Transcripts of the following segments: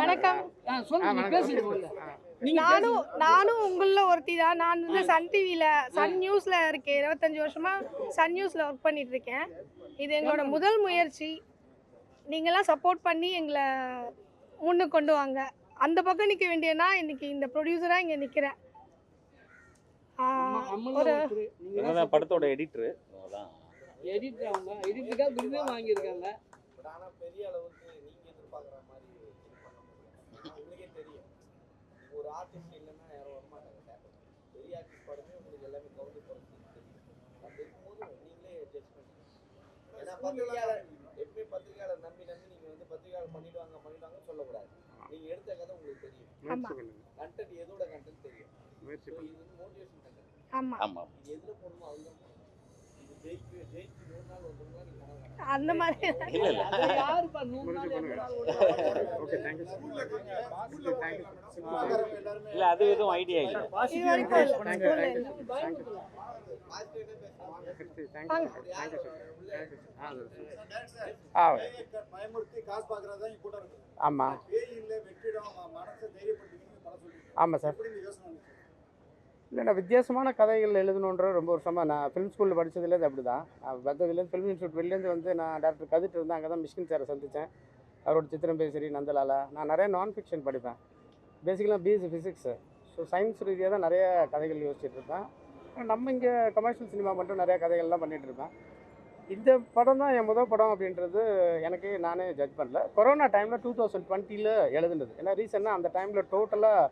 வணக்கம். நானும் நானும் உங்களில் ஒருத்தி தான். நான் வந்து சன் டிவியில் சன் நியூஸில் இருக்கேன். இருபத்தஞ்சி வருஷமா சன் நியூஸில் ஒர்க் பண்ணிட்டு இருக்கேன். இது எங்களோட முதல் முயற்சி. நீங்களாம் சப்போர்ட் பண்ணி எங்களை முன்னுக்கு கொண்டு வாங்க. அந்த பக்கம் நிற்க வேண்டியனா இன்னைக்கு இந்த ப்ரொடியூசராக இங்கே நிற்கிறேன் ஒரு படத்தோட எடிட்டரு அதான் எடிட்டர் அவங்க. எடிட்டருக்காக விருதே வாங்கியிருக்காங்க. பெரிய அளவுக்கு நீங்க எதிர்பார்க்குற மாதிரி இது பண்ண முடியல ஆனா உங்களுக்கே தெரியும் நீங்க ஒரு ஆர்டிஸ்ட் இல்லைன்னா யாரும் வரமாட்டாங்க. தேட்டர் பெரிய ஆர்டிஸ்ட் படமே உங்களுக்கு எல்லாமே கவுண்ட் போகிறது தெரியும். அப்படி இருக்கும்போது நீங்களே ஜட்ஜ் பண்ணுங்க ஏன்னா பத்திரிகையாளர் எப்பவுமே பத்திரிகையாளர் நம்பி நம்பி நீங்க வந்து பத்திரிகையாளர் பண்ணிடுவாங்க பண்ணிடுவாங்கன்னு சொல்லக்கூடாது. நீங்க எடுத்த கதை உங்களுக்கு தெரியும். கண்டென்ட் எதோட கண்டென்ட் தெரியும். இது வந்து மோட்டிவேஷன் கண்டென்ட் ஆமாம் ஆமாம் இது எதுல போடணுமோ அதுல போடணும். அந்த மாதிரி இல்ல இல்ல. இல்ல அது எதுவும் ஐடியா இல்ல. இது வரைக்கும் இல்லை. தேங்க்யூ இல்லை, தேங்க்யூ இல்லை. தேங்க்யூ பாசிட்டிவா பேசுவாங்க தேங்க்யூ தேங்க்யூ ஆ. பயமுறுத்தி காசு பார்க்கறது தான் கூட்டம் இருக்கு. ஆமாம் பேய் இல்லை வெற்றிடம் மனசை தைரியப்படுத்திக்கணும் படம் சொல்லி ஆமாம் சார் எப்படி இந்த யோசனை வந்துச்சு? இல்லை நான் வித்தியாசமான கதைகள் எழுதணுன்ற ரொம்ப வருஷமாக நான் ஃபிலிம் ஸ்கூலில் படித்ததுலேருந்து அப்படி தான் நான் வந்ததுலேருந்து ஃபிலிம் இன்ஸ்டியூட் வெளிலேருந்து வந்து நான் டாக்டர் கதிட்டு இருந்தேன் அங்கே தான் மிஷ்கின் சாரை சந்தித்தேன் அவரோட சித்திரம் பேசரி நந்தலாலா. நான் நிறைய நான் ஃபிக்ஷன் படிப்பேன் பேசிக்கலாக பிஎஸ்சி ஃபிசிக்ஸு ஸோ சயின்ஸ் ரீதியாக தான் நிறைய கதைகள் யோசிச்சுட்டு இருப்பேன். நம்ம இங்கே கமர்ஷியல் சினிமா மட்டும் நிறைய கதைகள்லாம் பண்ணிகிட்டு இருப்பேன். இந்த படம் தான் என் முதல் படம் அப்படின்றது எனக்கு நானே ஜட்ஜ் பண்ணல. கொரோனா டைமில் டூ தௌசண்ட் டுவெண்ட்டியில் எழுதுனது. ஏன்னா ரீசெண்டாக அந்த டைமில் டோட்டலாக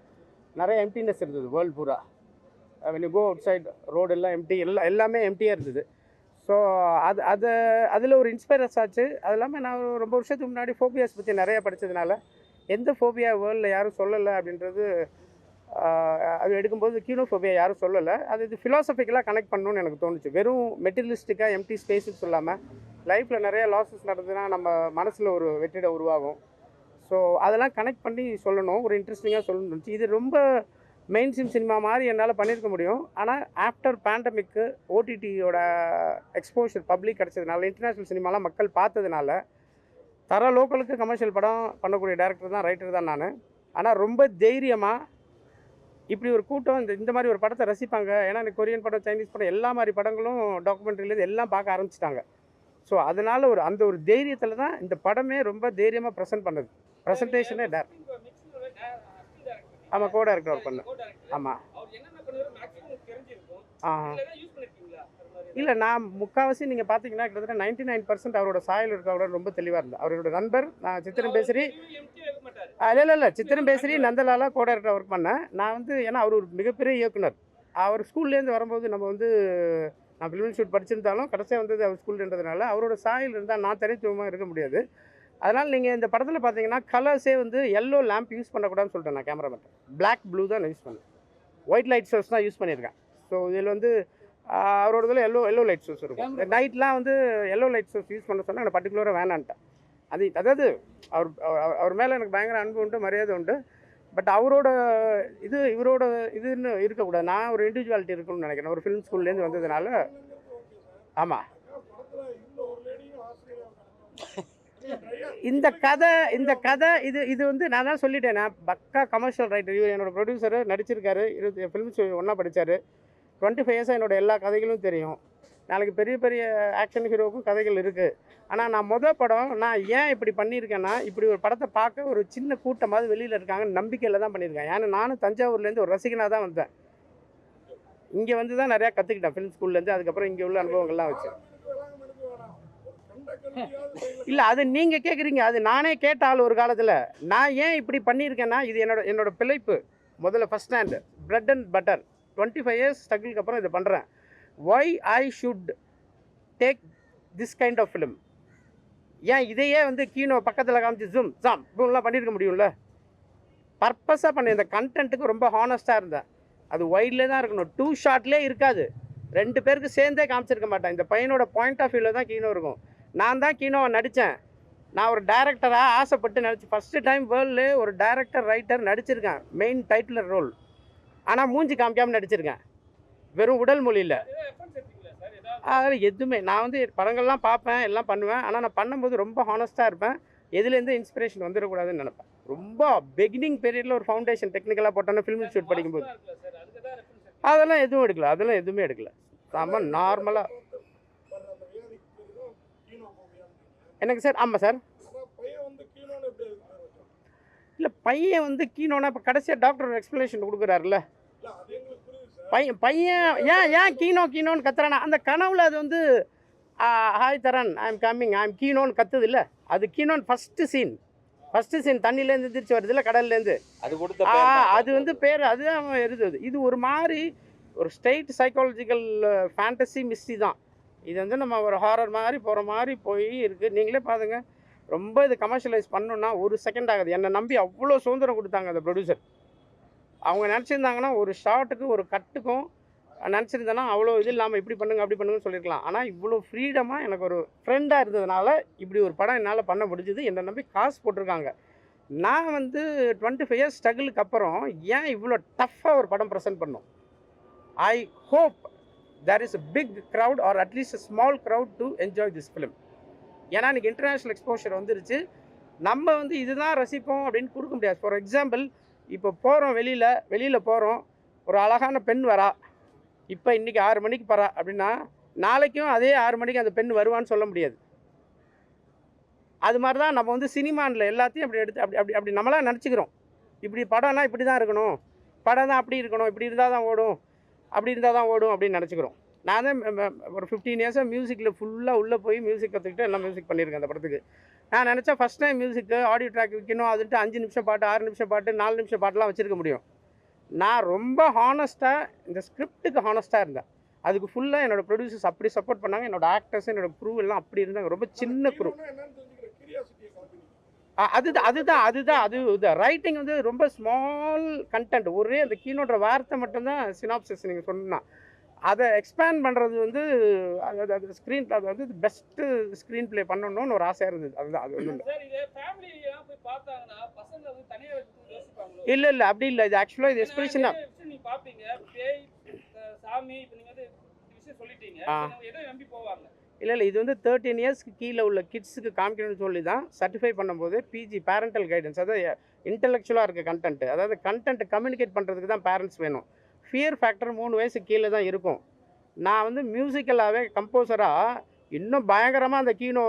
நிறைய எம்டினஸ் இருந்தது வேர்ல்டு பூரா. When you go outside road எல்லாம் எம்டி எல்லாம் எல்லாமே எம்டியாக இருந்தது. ஸோ அது அது அதில் ஒரு இன்ஸ்பைரஸ் ஆச்சு. அது இல்லாமல் நான் ஒரு ரொம்ப வருஷத்துக்கு முன்னாடி ஃபோபியாஸ் பற்றி நிறையா படித்ததுனால எந்த ஃபோபியா வேர்ல்டில் யாரும் சொல்லலை அப்படின்றது அது எடுக்கும்போது கியூனோஃபோபியா யாரும் சொல்லலை. அது இது ஃபிலாசபிக்கலாக கனெக்ட் பண்ணணும்னு எனக்கு தோணுச்சு. வெறும் மெட்டீரியலிஸ்டிக்காக எம்டி ஸ்பேஸுன்னு சொல்லாமல் லைஃப்பில் நிறைய லாஸஸ் நடந்ததுன்னா நம்ம மனசில் ஒரு வெற்றிடம் உருவாகும். ஸோ அதெல்லாம் கனெக்ட் பண்ணி சொல்லணும். ஒரு இன்ட்ரெஸ்டிங்காக சொல்லணும்னு இருந்துச்சு இது ரொம்ப மெயின் ஸ்ட்ரீம் சினிமா மாதிரி என்னால் பண்ணியிருக்க முடியும். ஆனால் ஆஃப்டர் பேண்டமிக்கு ஓடிடியோட எக்ஸ்போஷர் பப்ளிக் கிடச்சதுனால இன்டர்நேஷ்னல் சினிமாலாம் மக்கள் பார்த்ததுனால தர லோக்கலுக்கு கமர்ஷியல் படம் பண்ணக்கூடிய டேரக்டர் தான் ரைட்டர் தான் நான். ஆனால் ரொம்ப தைரியமாக இப்படி ஒரு கூட்டம் இந்த இந்த மாதிரி ஒரு படத்தை ரசிப்பாங்க. ஏன்னா எனக்கு கொரியன் படம் சைனீஸ் படம் எல்லா மாதிரி படங்களும் டாக்குமெண்ட்ரிலேருந்து எல்லாம் பார்க்க ஆரம்பிச்சிட்டாங்க. ஸோ அதனால் ஒரு அந்த ஒரு தைரியத்தில் தான் இந்த படமே ரொம்ப தைரியமாக ப்ரெசென்ட் பண்ணுது. ப்ரெசன்டேஷனே டேர் ஆமாம் கோ டேரக்டர் ஒர்க் பண்ணேன் ஆமாம் ஆ இல்லை நான் முக்கால்வாசி நீங்கள் பார்த்தீங்கன்னா கிட்டத்தட்ட நைன்டி நைன் பர்சன்ட் அவரோட சாயல் இருக்கவரோட ரொம்ப தெளிவாக இருந்தேன் அவரோட நண்பர் நான் சித்திரம் பேசுறி. இல்லை இல்லை இல்லை. சித்திரம் பேசுறி நந்தலாலா கோ டேரக்டர் ஒர்க் பண்ணேன் நான் வந்து ஏன்னா அவர் ஒரு மிகப்பெரிய இயக்குனர். அவர் ஸ்கூல்லேருந்து வரும்போது நம்ம வந்து நான் ஃபிலிம் ஷூட் படிச்சிருந்தாலும் கடைசியாக வந்தது அவர் ஸ்கூல்ன்றதுனால அவரோட சாயல் இருந்தால் நான் தனித்துவமாக இருக்க முடியாது. அதனால் நீங்கள் இந்த படத்தில் பார்த்தீங்கன்னா கலர்ஸே வந்து எல்லோ லேம்ப் யூஸ் பண்ணக்கூடாதுன்னு சொல்லிட்டேன் நான் கேமராமேன் Black ப்ளூ தான் நான் யூஸ் பண்ணேன். ஒயிட் லைட் சோர்ஸ் தான் யூஸ் பண்ணியிருக்கேன். ஸோ இதில் வந்து அவரோட இதில் எல்லோ எல்லோ லைட் சோர்ஸ் இருக்கும். நைட்லாம் வந்து எல்லோ லைட் சோர்ஸ் யூஸ் பண்ண சொன்னால் எனக்கு பர்டிகுலராக வேணான்ட்டேன். அது அதாவது அவர் அவர் அவர் மேலே எனக்கு பயங்கர அன்பு உண்டு மரியாதை உண்டு. பட் அவரோட இது இவரோட இதுன்னு இருக்கக்கூடாது. நான் ஒரு இண்டிவிஜுவாலிட்டி இருக்கணும்னு நினைக்கிறேன். ஒரு ஃபிலிம் ஸ்கூல்லேருந்து வந்ததுனால. ஆமாம் இந்த கதை இந்த கதை இது இது வந்து நான் தான் சொல்லிட்டேன். நான் பக்கா கமர்ஷியல் ரைட்டர் இவர் என்னோட ப்ரொடியூசர் நடிச்சிருக்காரு. இருபது ஃபிலிம்ஸ் ஒன்றா படித்தார் டுவெண்ட்டி ஃபைவ் இயர்ஸாக என்னோடய எல்லா கதைகளும் தெரியும். நாளைக்கு பெரிய பெரிய ஆக்ஷன் ஹீரோவுக்கும் கதைகள் இருக்குது ஆனால் நான் மொதல் படம் நான் ஏன் இப்படி பண்ணியிருக்கேன்னா இப்படி ஒரு படத்தை பார்க்க ஒரு சின்ன கூட்டமாவது வெளியில் இருக்காங்கன்னு நம்பிக்கையில் தான் பண்ணியிருக்கேன். ஏன்னா நானும் தஞ்சாவூர்லேருந்து ஒரு ரசிகனாக தான் வந்தேன். இங்கே வந்து தான் நிறையா கற்றுக்கிட்டேன் ஃபிலிம் ஸ்கூல்லேருந்து அதுக்கப்புறம் இங்கே உள்ள அனுபவங்கள்லாம் வச்சு. இல்லை அது நீங்கள் கேட்குறீங்க அது நானே கேட்ட ஆள் ஒரு காலத்தில். நான் ஏன் இப்படி பண்ணியிருக்கேன்னா இது என்னோட என்னோட பிழைப்பு. முதல்ல first stand bread and butter twenty five years ஸ்ட்ரகிளுக்கு அப்புறம் இதை பண்ணுறேன் why I should take this kind of film ஏன் இதையே வந்து கீனோ பக்கத்தில் காமிச்சு ஜூம் ஜாம் இப்படிலாம் பண்ணியிருக்க முடியும்ல? பர்பஸாக பண்ண இந்த கண்டென்ட்டுக்கு ரொம்ப ஹானஸ்ட்டாக இருந்தேன். அது ஒயிட்லேயே தான் இருக்கணும். டூ ஷார்ட்லேயே இருக்காது. ரெண்டு பேருக்கு சேர்ந்தே காமிச்சிருக்க மாட்டேன். இந்த பையனோட பாயிண்ட் ஆஃப் வியூவில் தான் கீனோ இருக்கும். நான் தான் கீனோவை நடித்தேன் நான் ஒரு டேரக்டராக ஆசைப்பட்டு நடிச்சு ஃபஸ்ட்டு டைம் வேர்ல்டு ஒரு டேரக்டர் ரைட்டர் நடிச்சிருக்கேன். மெயின் டைட்டிலர் ரோல் ஆனால் மூஞ்சி காமிக்காமல் நடிச்சிருக்கேன். வெறும் உடல் மொழியில் அது எதுவுமே. நான் வந்து படங்கள்லாம் பார்ப்பேன் எல்லாம் பண்ணுவேன். ஆனால் நான் பண்ணும்போது ரொம்ப ஹானஸ்ட்டாக இருப்பேன். எதுலேருந்து இன்ஸ்பிரேஷன் வந்துடக்கூடாதுன்னு நினைப்பேன். ரொம்ப பிகினிங் பீரியடில் ஒரு ஃபவுண்டேஷன் டெக்னிக்கலாக போட்டோன்னா ஃபிலிம் இன்ஸ்டியூட் படிக்கும்போது. அதெல்லாம் எதுவும் எடுக்கல. அதெல்லாம் எதுவுமே எடுக்கல. செம்ம நார்மலாக என்னங்க சார் ஆமாம் சார். இல்லை பையன் வந்து கீனோனா இப்போ கடைசியாக டாக்டர் எக்ஸ்ப்ளனேஷன் கொடுக்குறாருல்ல. பையன் பையன் ஏன் ஏன் கீனோ கீனோன்னு கத்துறானா? அந்த கனவுல அது வந்து hi Tharan I am coming I am கீனோன்னு கத்துது இல்லை அது கீனோன்னு ஃபஸ்ட்டு சீன் ஃபஸ்ட்டு சீன் தண்ணியிலேருந்து திருச்சி வருது இல்லை கடல்லேருந்து அது கொடுத்த. அது வந்து பேர் அது அவன் இருந்தது இது ஒரு மாதிரி ஒரு ஸ்ட்ரெயிட் சைக்காலஜிக்கல் ஃபேண்டசி மிஸ்ட்ரி தான். இது வந்து நம்ம ஒரு ஹாரர் மாதிரி போகிற மாதிரி போய் இருக்குது நீங்களே பாருங்க. ரொம்ப இது கமர்ஷியலைஸ் பண்ணணுன்னா ஒரு செகண்ட் ஆகுது. என்னை நம்பி அவ்வளோ சுதந்திரம் கொடுத்தாங்க அந்த ப்ரொடியூசர் அவங்க நினச்சிருந்தாங்கன்னா ஒரு ஷார்ட்டுக்கு ஒரு கட்டுக்கும் நினச்சிருந்தேன்னா அவ்வளோ இது இல்லாமல் இப்படி பண்ணுங்க அப்படி பண்ணுங்கன்னு சொல்லியிருக்கலாம் ஆனால் இவ்வளோ ஃப்ரீடமாக எனக்கு ஒரு ஃப்ரெண்டாக இருந்ததுனால இப்படி ஒரு படம் என்னால் பண்ண முடிஞ்சது. என்னை நம்பி காசு போட்டிருக்காங்க. நான் வந்து டுவெண்ட்டி ஃபைவ் இயர்ஸ் ஸ்ட்ரகிளுக்கு அப்புறம் ஏன் இவ்வளோ டஃப்பாக ஒரு படம் ப்ரெசென்ட் பண்ணோம்? I hope there is a big crowd or at least a small crowd to enjoy this film ஏன்னா இன்னைக்கு இன்டர்நேஷ்னல் எக்ஸ்போஷர் வந்துருச்சு. நம்ம வந்து இதுதான் ரசிப்போம் அப்படின்னு கொடுக்க முடியாது. ஃபார் எக்ஸாம்பிள் இப்போ போகிறோம் வெளியில் வெளியில் போகிறோம் ஒரு அழகான பெண் வரா. இப்போ இன்றைக்கி ஆறு மணிக்கு பரா அப்படின்னா நாளைக்கும் அதே ஆறு மணிக்கு அந்த பெண் வருவான்னு சொல்ல முடியாது. அது மாதிரி தான் நம்ம வந்து சினிமானில் எல்லாத்தையும் அப்படி எடுத்து அப்படி அப்படி அப்படி நம்மளாம் நினச்சிக்கிறோம். இப்படி படம்னா இப்படி தான் இருக்கணும். படம் தான் அப்படி இருக்கணும். இப்படி இருந்தால் தான் ஓடும். அப்படி இருந்தால் தான் ஓடும் அப்படின்னு நினச்சிக்கிறோம். நான் தான் ஒரு ஃபிஃப்டீன் இயர்ஸாக மியூசிக்கில் ஃபுல்லாக உள்ளே போய் மியூசிக் கற்றுக்கிட்டு எல்லாம் மியூசிக் பண்ணியிருக்கேன் அந்த படத்துக்கு. நான் நினச்சேன் ஃபஸ்ட் டைம் மியூசிக்கு ஆடியோ ட்ராக் வைக்கணும் அதுட்டு அஞ்சு நிமிஷம் பாட்டு ஆறு நிமிஷம் பாட்டு நாலு நிமிஷம் பாட்டெலாம் வச்சுருக்க முடியும். நான் ரொம்ப ஹானஸ்ட்டாக இந்த ஸ்கிரிப்டுக்கு ஹானஸ்ட்டாக இருந்தேன். அதுக்கு ஃபுல்லாக என்னோட ப்ரொடியூசர்ஸ் அப்படி சப்போர்ட் பண்ணாங்க என்னோட ஆக்டர்ஸ் என்னோடய க்ரூ எல்லாம் அப்படி இருந்தாங்க. ரொம்ப சின்ன க்ரூ அதுதான் அதுதான் அதுதான் அது ரைட்டிங் வந்து ரொம்ப ஸ்மால் கண்டென்ட் ஒரே அந்த கீழோன்ற வார்த்தை மட்டும்தான் சினாப்சிஸ் நீங்கள் சொன்னா. அதை எக்ஸ்பேண்ட் பண்ணுறது வந்து அது அது ஸ்க்ரீன் அது வந்து பெஸ்ட்டு ஸ்க்ரீன் ப்ளே பண்ணணும்னு ஒரு ஆசையாக இருந்தது. அதுதான் அது ஒன்றும் இல்லை. இது இல்லை அப்படி இல்லை. இது ஆக்சுவலாக இது அஹ், சாமி இப்ப வந்து சொல்லிட்டீங்க. எதை நம்பி போவாங்க. இல்லை இல்லை இது வந்து தேர்ட்டீன் இயர்ஸ்க்கு கீழே உள்ள கிட்ஸுக்கு காமிக்கணும்னு சொல்லி தான் சர்டிஃபை பண்ணும்போது பிஜி பேரண்டல் கைடன்ஸ் அதாவது இன்டெலெக்சுவலாக இருக்க கண்டென்ட் அதாவது கண்டென்ட் கம்யூனிகேட் பண்ணுறதுக்கு தான் பேரண்ட்ஸ் வேணும். ஃபியர் ஃபேக்டர் மூணு வயசு கீழே தான் இருக்கும். நான் வந்து மியூசிக்கலாகவே கம்போசராக இன்னும் பயங்கரமாக அந்த கீனோ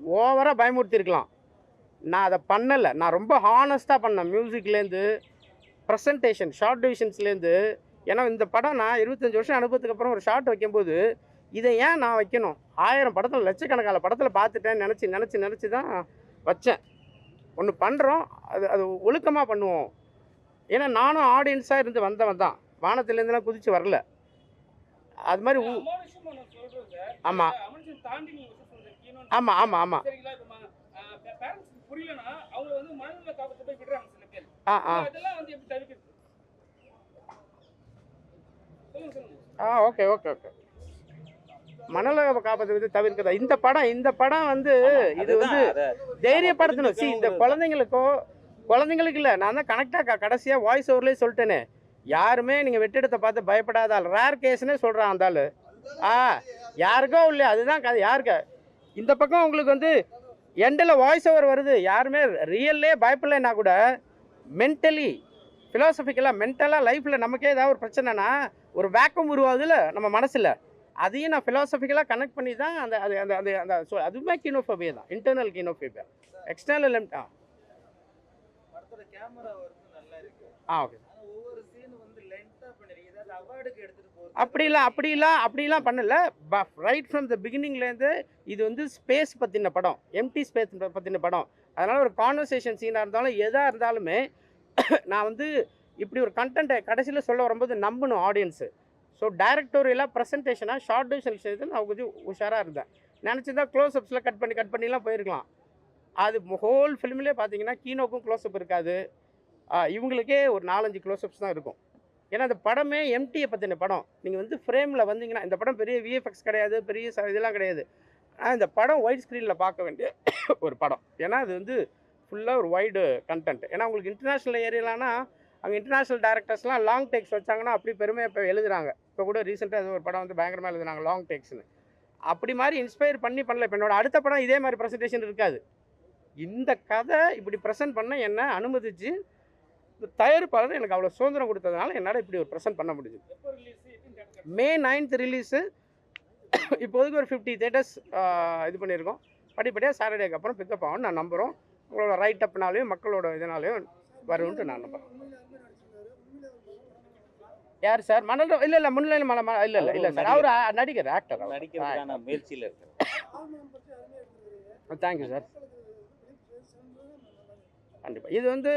ஓவராக பயமுறுத்திருக்கலாம். நான் அதை பண்ணலை. நான் ரொம்ப ஹானஸ்ட்டாக பண்ணேன் மியூசிக்லேருந்து ப்ரெசன்டேஷன் ஷார்ட் டிவிஷன்ஸ்லேருந்து ஏன்னா இந்த படம் நான் இருபத்தஞ்சி வருஷம் அனுபவத்துக்கு அப்புறம் ஒரு ஷார்ட் வைக்கும்போது இதை ஏன் நான் வைக்கணும்? ஆயிரம் படத்தில் லட்சக்கணக்கான படத்தில் பார்த்துட்டேன் நினச்சி நினச்சி நினச்சி தான் வச்சேன். ஒன்று பண்ணுறோம் அது அது ஒழுக்கமாக பண்ணுவோம். ஏன்னா நானும் ஆடியன்ஸாக இருந்து வந்தவன் தான். வானத்துலேருந்துலாம் குதிச்சு வரல. அது மாதிரி ஆமாம் ஆமாம் ஆமாம் பேர். ஆ ஆ. ஆ ஓகே ஓகே ஓகே. மணல காப்பத்தை வந்து தவிர்க்கிறதா? இந்த படம் இந்த படம் வந்து இது வந்து தைரியப்படுத்தணும். சி இந்த. குழந்தைங்களுக்கோ குழந்தைங்களுக்கு இல்லை நான் தான் கனெக்டாக கடைசியாக வாய்ஸ் ஓவர்லேயே சொல்லிட்டேனே. யாருமே நீங்கள் வெற்றிடத்தை பார்த்து பயப்படாத ஆள். ரேர் கேஸ்னே சொல்கிறான் அந்த ஆள். ஆ யாருக்கோ இல்லையா அதுதான் கதை. யாருக்கு? இந்த பக்கம் உங்களுக்கு வந்து எண்டில் வாய்ஸ் ஓவர் வருது. யாருமே ரியல்லே பயப்படலைன்னா கூட மென்டலி ஃபிலாசபிக்கலாக மென்டலாக லைஃப்பில் நமக்கே ஏதாவது ஒரு பிரச்சனைனா ஒரு வேக்கம் உருவாகுதுல நம்ம மனசில். அதையும் நான் ஃபிலாசபிக்கலாக கனெக்ட் பண்ணி தான் அந்த அது அந்த அந்த அந்த so அதுவுமே கீனோஃபோபியா தான். Internal kenophobia. எக்ஸ்டர்னல் ஆ. நல்லா இருக்கு. ஆ ஓகே அப்படிலாம் அப்படிலாம் அப்படிலாம் பண்ணல. ரைட் ஃப்ரம் த பிகினிங்லேருந்து இது வந்து ஸ்பேஸ் பற்றின படம். எம்டி ஸ்பேஸ் பற்றின படம். அதனால் ஒரு கான்வர்சேஷன் சீனாக இருந்தாலும் எதாக இருந்தாலுமே நான் வந்து இப்படி ஒரு கண்டென்ட்டை கடைசியில் சொல்ல வரும்போது நம்பணும் ஆடியன்ஸு ஸோ டைரக்டோரியலாக ப்ரெசன்டேஷனாக ஷார்ட் டிவிஷன் விஷயத்தில் நான் கொஞ்சம் உஷாராக இருந்தேன். நினச்சிருந்தா க்ளோஸ்அப்ஸில் கட் பண்ணி கட் பண்ணிலாம் போயிருக்கலாம். அது ஹோல் ஃபிலிம்லேயே பார்த்தீங்கன்னா கீனோக்கும் க்ளோஸ்அப் இருக்காது. இவங்களுக்கே ஒரு நாலஞ்சு க்ளோஸ்அப்ஸ் தான் இருக்கும். ஏன்னா அந்த படமே எம்டியை பற்றின படம். நீங்கள் வந்து ஃப்ரேமில் வந்தீங்கன்னா இந்த படம் பெரிய விஎஃப்எக்ஸ் கிடையாது பெரிய இதெல்லாம் கிடையாது. ஆனால் இந்த படம் ஒயிட் ஸ்க்ரீனில் பார்க்க வேண்டிய ஒரு படம். ஏன்னா அது வந்து ஃபுல்லாக ஒரு வைடு கண்டென்ட் ஏன்னா உங்களுக்கு இன்டர்நேஷ்னல் ஏரியாலானா அங்கே இன்டர்நேஷ்னல் டேரக்டர்ஸ்லாம் லாங் டேக்ஸ் வச்சாங்கன்னா அப்படி பெருமையாக இப்போ எழுதுகிறாங்க இப்போ கூட ரீசெண்டாக ஏதோ ஒரு படம் வந்து பயங்கரமாக எழுதுனாங்க லாங் டேக்ஸ்னு அப்படி மாதிரி இன்ஸ்பயர் பண்ணி பண்ணல. இப்போ என்னோட அடுத்த படம் இதே மாதிரி ப்ரெசன்டேஷன் இருக்காது. இந்த கதை இப்படி ப்ரெசென்ட் பண்ண என்ன அனுமதிச்சு இந்த தயாரிப்பாளர் எனக்கு அவ்வளோ சுதந்திரம் கொடுத்ததுனால என்னால் இப்படி ஒரு ப்ரெசென்ட் பண்ண முடிஞ்சுது. மே நைன்த் ரிலீஸு இப்போதைக்கு ஒரு ஃபிஃப்டி தேட்டர்ஸ் இது பண்ணியிருக்கோம். படிப்படியாக சாட்டர்டேக்கு அப்புறம் பிக்கப் ஆகும்னு நான் நம்புகிறோம் உங்களோட ரைட் அப்னாலையும் மக்களோட இதனாலையும் வரும்ன்ட்டு நான் நம்புறேன். யார் சார்? மணல் இல்லை இல்லை முன்னிலை மல ம- இல்லை இல்லை இல்லை சார். அவர் நடிகர் ஆக்டர் நடிக்கிறதுக்கான முயற்சியில் இருக்கிறேன் தேங்க்யூ சார் கண்டிப்பாக இது வந்து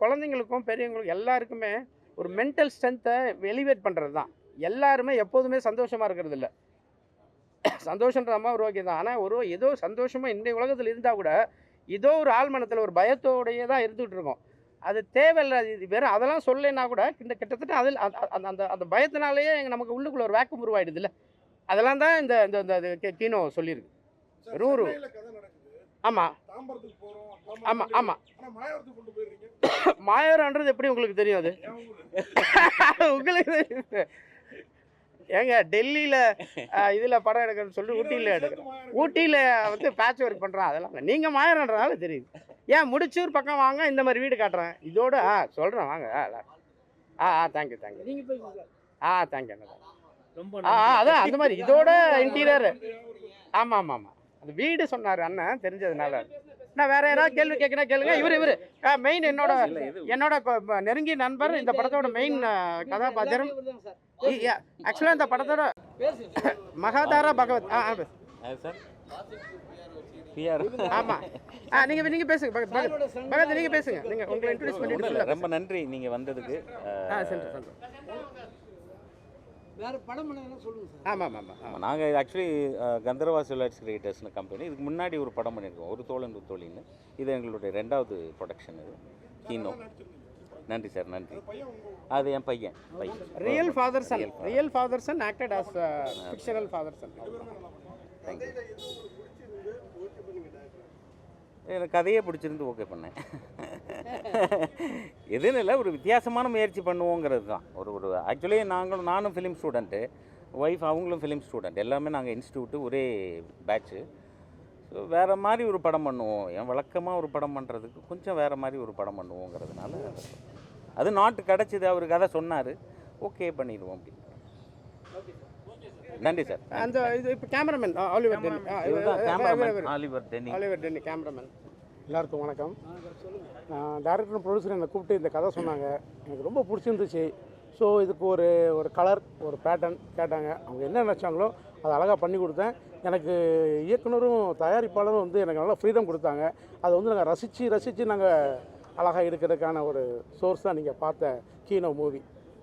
குழந்தைங்களுக்கும் பெரியவங்களுக்கும் எல்லாருக்குமே ஒரு மென்டல் ஸ்ட்ரென்த்தை எலிவேட் பண்ணுறது தான் எல்லாருமே எப்போதுமே சந்தோஷமாக இருக்கிறது இல்லை சந்தோஷன்றமா ஒரு ஓகே தான் ஆனால் ஒரு ஏதோ சந்தோஷமாக இன்றைய உலகத்தில் இருந்தால் கூட ஏதோ ஒரு ஆழ்மனத்தில் ஒரு பயத்தோடையே தான் இருந்துகிட்டு இருக்கோம். அது தேவையில்லை. இது வெறும் அதெல்லாம் சொல்லலைன்னா கூட இந்த கிட்டத்தட்ட அதில் அந்த அந்த- அந்த பயத்தினாலேயே எங்க நமக்கு உள்ளுக்குள்ள ஒரு வேக்கம் உருவாயிடுது இல்லை அதெல்லாம் தான் இந்த இந்த இந்த கீனோ சொல்லியிருக்கு. வெறும் ஒரு ஆமாம் ஆமாம் ஆமாம் மாயவரன்றது எப்படி உங்களுக்கு தெரியும் அது. உங்களுக்கு தெரியும். ஏங்க டெல்லியில் இதில் படம் எடுக்கணும்னு சொல்லி ஊட்டியில் எடுக்கிறேன் ஊட்டியில் வந்து பேட்ச் ஒர்க் பண்ணுறான் அதெல்லாம் நீங்கள் மாயறன்றனால தெரியுது. ஏன் முடிச்சூர் பக்கம் வாங்க இந்த மாதிரி வீடு காட்டுறேன். இதோட ஆ சொல்கிறேன் வாங்க ஆ. ஆ. ஆ தேங்க்யூ தேங்க்யூ நீங்க போய் சார் ஆ தேங்க்யூ ரொம்ப ஆ, அதான் அந்த மாதிரி. இதோட இன்டீரியர் ஆமாம் ஆமாம் ஆமாம். அந்த வீடு சொன்னார் அண்ணன் தெரிஞ்சதுனால. நான் வேற யாராவது கேள்வி கேட்குறா கேளுங்க. இவர் இவர். மெயின் என்னோட என்னோட நெருங்கிய நண்பர் இந்த படத்தோட மெயின் கதாபாத்திரம். ஆக்சுவலாக இந்த படத்தோட மகாதாரா பகவத். ஆ சார்? ஆமாம் ஆ நீங்கள் நீங்கள் பேசுங்க. பகத் பகத் பகத் நீங்கள் பேசுங்க. நீங்கள் உங்களை இன்ட்ரடியூஸ் பண்ணிட்டு. ரொம்ப நன்றி நீங்கள் வந்ததுக்கு. ஆ சரி சரி வேற படம் பண்ணா சொல்லுங்க சார்? ஆமாம் ஆமாம் ஆமாம் நாங்கள் ஆக்சுவலி கந்தர்வா சிவலாட்ஸ் கிரியேட்டர்ஸ்னு கம்பெனி இதுக்கு முன்னாடி ஒரு படம் பண்ணியிருக்கோம் ஒரு தோழன் ஒரு தோழின்னு இது எங்களுடைய ரெண்டாவது ப்ரொடக்ஷன் இது. கீனோ நன்றி சார் நன்றி. அது என் பையன் பையன். Real father son. Real father son acted as fictional father son thank you எனக்கு கதையே பிடிச்சிருந்து ஓகே பண்ணேன். எதுன்னு இல்லை ஒரு வித்தியாசமான முயற்சி பண்ணுவோங்கிறது தான் ஒரு ஒரு ஆக்சுவலி நாங்களும் நானும் ஃபிலிம் ஸ்டூடெண்ட்டு ஒய்ஃப் அவங்களும் ஃபிலிம் ஸ்டூடெண்ட் எல்லாமே நாங்கள் இன்ஸ்டியூட்டு ஒரே பேட்ச்சு ஸோ வேறு மாதிரி ஒரு படம் பண்ணுவோம் என் வழக்கமாக ஒரு படம் பண்ணுறதுக்கு கொஞ்சம் வேறு மாதிரி ஒரு படம் பண்ணுவோங்கிறதுனால அது நாட்டு கிடச்சிது அவர் கதை சொன்னார் ஓகே பண்ணிடுவோம் அப்படி நன்றி சார் அந்த இது இப்போ cameraman Oliver Denny Oliver Denny Oliver Denny cameraman எல்லாருக்கும் வணக்கம். டேரக்டர் ப்ரொடியூசர் என்னை கூப்பிட்டு இந்த கதை சொன்னாங்க. எனக்கு ரொம்ப பிடிச்சிருந்துச்சு. ஸோ இதுக்கு ஒரு ஒரு கலர் ஒரு பேட்டர்ன் கேட்டாங்க. அவங்க என்ன நினச்சாங்களோ அதை அழகாக பண்ணி கொடுத்தேன். எனக்கு இயக்குனரும் தயாரிப்பாளரும் வந்து எனக்கு நல்லா ஃப்ரீடம் கொடுத்தாங்க. அதை வந்து நாங்கள் ரசித்து ரசித்து நாங்கள் அழகாக எடுக்கிறதுக்கான ஒரு சோர்ஸ் தான் நீங்கள் பார்த்த கீனோ மூவி